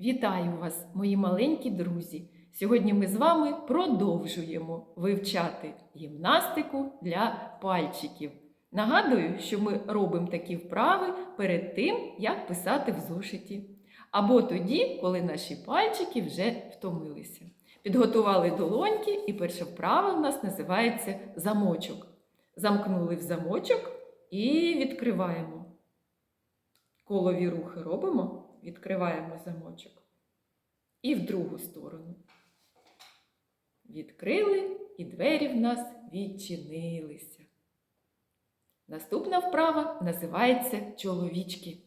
Вітаю вас, мої маленькі друзі! Сьогодні ми з вами продовжуємо вивчати гімнастику для пальчиків. Нагадую, що ми робимо такі вправи перед тим, як писати в зошиті. Або тоді, коли наші пальчики вже втомилися. Підготували долоньки, і перша вправа в нас називається замочок. Замкнули в замочок і відкриваємо. Колові рухи робимо, відкриваємо замочок. І в другу сторону. Відкрили, і двері в нас відчинилися. Наступна вправа називається чоловічки.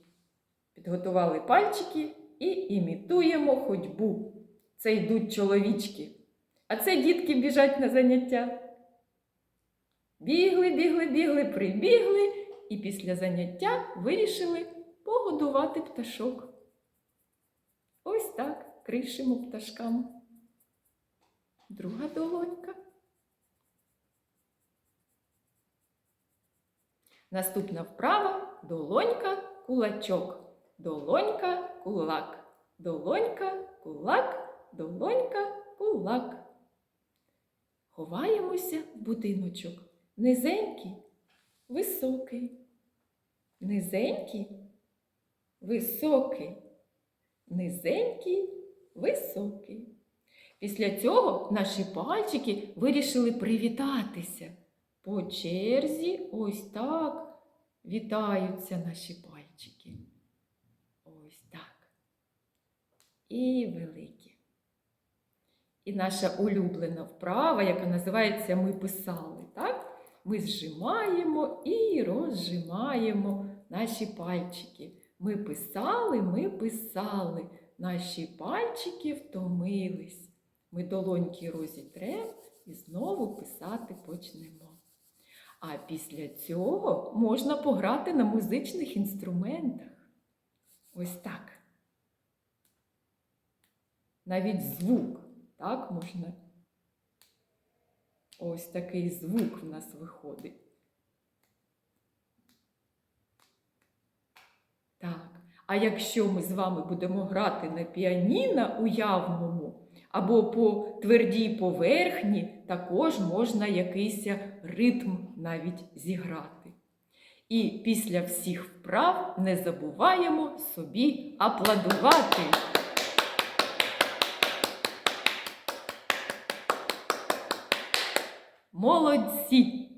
Підготували пальчики і імітуємо ходьбу. Це йдуть чоловічки. А це дітки біжать на заняття. Бігли, бігли, бігли, прибігли, і після заняття вирішили погодувати пташок. Ось так кришимо пташкам. Друга долонька. Наступна вправа долонька, кулачок. Долонька, кулак. Долонька, кулак, долонька, кулак. Ховаємося в будиночок. Низенький, високий. Низенький, високий. Низенький, високий. Після цього наші пальчики вирішили привітатися. По черзі ось так вітаються наші пальчики. Ось так. І великі. І наша улюблена вправа, яка називається Ми писали. так? Ми зжимаємо і розжимаємо наші пальчики. Ми писали, ми писали. Наші пальчики втомились. Ми долоньки розітрем і знову писати почнемо. А після цього можна пограти на музичних інструментах. Ось так. Навіть звук, так можна. Ось такий звук в нас виходить. Так. А якщо ми з вами будемо грати на піаніно уявному або по твердій поверхні, також можна якийсь ритм навіть зіграти. І після всіх вправ не забуваємо собі аплодувати. Молодці!